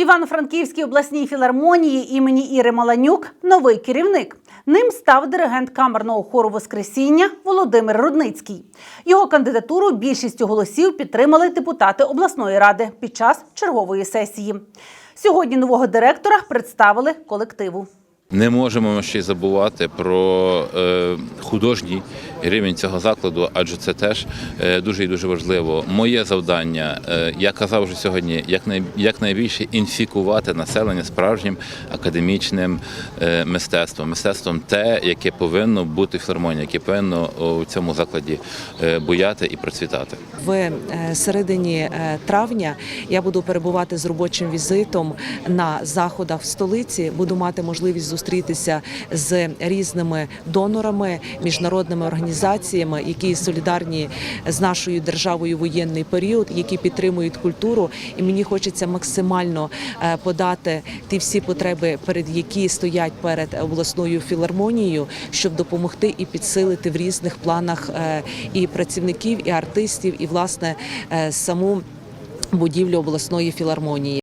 Івано-Франківській обласній філармонії імені Іри Маланюк новий керівник. Ним став диригент камерного хору Воскресіння Володимир Рудницький. Його кандидатуру більшістю голосів підтримали депутати обласної ради під час чергової сесії. Сьогодні нового директора представили колективу. Не можемо ще забувати про е, художній рівень цього закладу, адже це теж е, дуже і дуже важливо. Моє завдання, е, я казав вже сьогодні, якнай, якнайбільше інфікувати населення справжнім академічним е, мистецтвом, мистецтвом те, яке повинно бути в філармонії, яке повинно у цьому закладі буяти і процвітати. В середині травня я буду перебувати з робочим візитом на заходах в столиці. Буду мати можливість зустрітися з різними донорами, міжнародними організаціями, які солідарні з нашою державою воєнний період, які підтримують культуру. І мені хочеться максимально е, подати ті всі потреби, перед які стоять перед обласною філармонією, щоб допомогти і підсилити в різних планах е, і працівників, і артистів, і власне е, саму будівлю обласної філармонії.